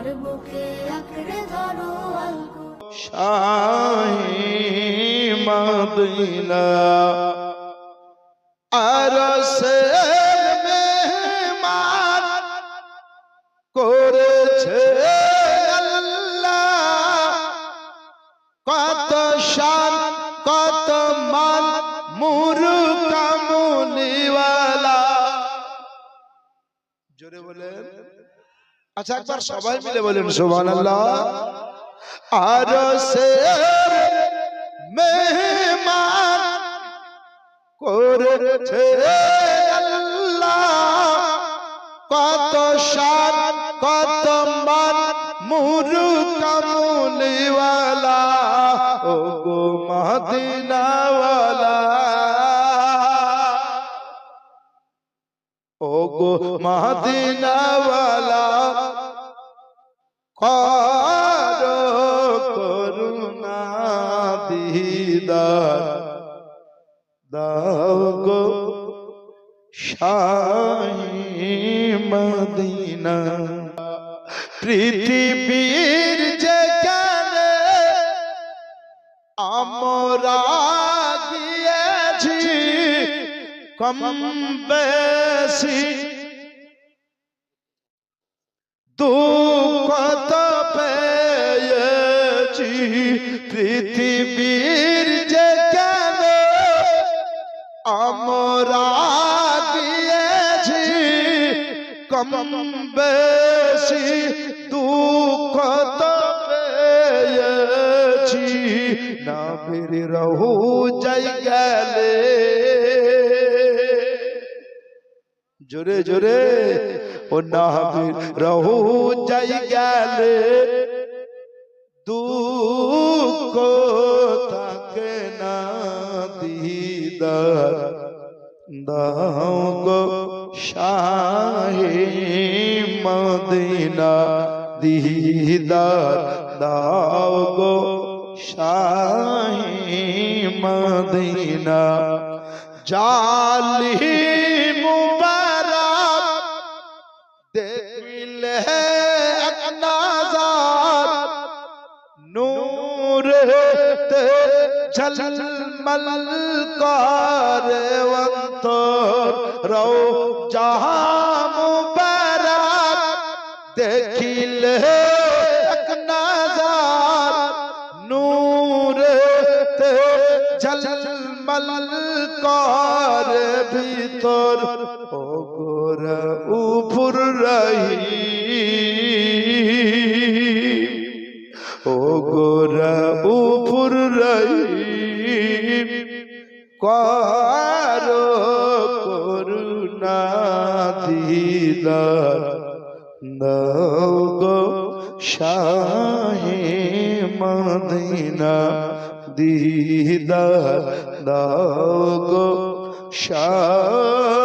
আমার বুকে আঁকড়ে ধরো শাহি মদিনা। আরসে মেহমান করেছে আল্লাহ। কত শান, কত মান মুরু কামুনিওয়ালা জোরে বলেন। আচ্ছা একবার সবাই মিলে বলেন সুবহানাল্লাহ। আর সে মেহমান করেছে আল্লাহ। কত শান কত মান মুরু কামুলিওয়ালা ও গো মদিনাওয়ালা। ও গো মদিনাওয়ালা। কর করুণা দিদার দাও গো শাহি মদিনা পৃথিবীর যেখানে আমরা গিয়েছি কম বেশি দুঃখ পৃথিবীর যে কেন আমরা দিয়েছি কম বেশি দুঃখ তো না ফির রহু যাই গেলে। জোরে জোরে, ও নাবির রহু যাই গেলে। দুঃখ থাকে না দিদার। দাও গো শাহে মদিনা দিদার। দাও গো শাহে মদিনা। জালি ঝলমল করে অন্তর রও জাহা মুবারক দেখিলে এক নাজার নূর তে ঝলমল করে ভিতর ও গোর উপর রহি উপর রহি কার করুণা দিদার? দাও গো শাহে মদিনা দিদার। দাও গো শাহ